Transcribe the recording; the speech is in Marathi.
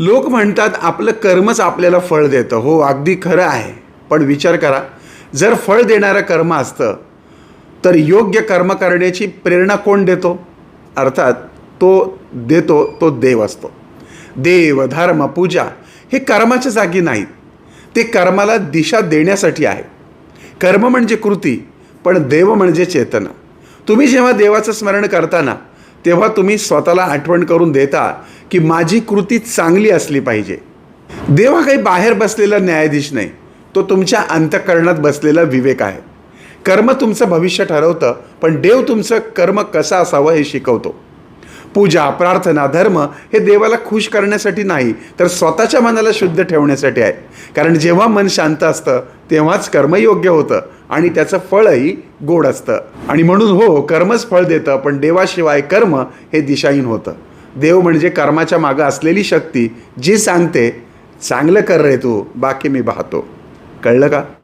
लोक म्हणतात आपलं कर्मच आपल्याला फळ देतं. हो अगदी खरं आहे. पण विचार करा जर फळ देणारं कर्म असतं तर योग्य कर्म करण्याची प्रेरणा कोण देतो? अर्थात तो देतो तो देव असतो. देव धर्म पूजा हे कर्माच्या जागी नाहीत. ते कर्माला दिशा देण्यासाठी आहे. कर्म म्हणजे कृती पण देव म्हणजे चेतना. तुम्ही जेव्हा देवाचं स्मरण करताना तेव्हा तुम्ही स्वतःला आठवण करून देता की माझी कृती चांगली असली पाहिजे. देव हा काही बाहेर बसलेला न्यायाधीश नाही तो तुमच्या अंतकरणात बसलेला विवेक आहे. कर्म तुमचं भविष्य ठरवतं पण देव तुमचं कर्म कसं असावं हे शिकवतो. पूजा प्रार्थना धर्म हे देवाला खुश करण्यासाठी नाही तर स्वतःच्या मनाला शुद्ध ठेवण्यासाठी आहे. कारण जेव्हा मन शांत असतं तेव्हाच कर्म योग्य होतं आणि त्याचं फळही गोड असतं. आणि म्हणून हो कर्मच फळ देतं पण देवाशिवाय कर्म हे दिशाहीन होतं. देव म्हणजे कर्माच्या मागं असलेली शक्ती जी सांगते चांगलं कर रे तू बाकी मी पाहतो कळलं का?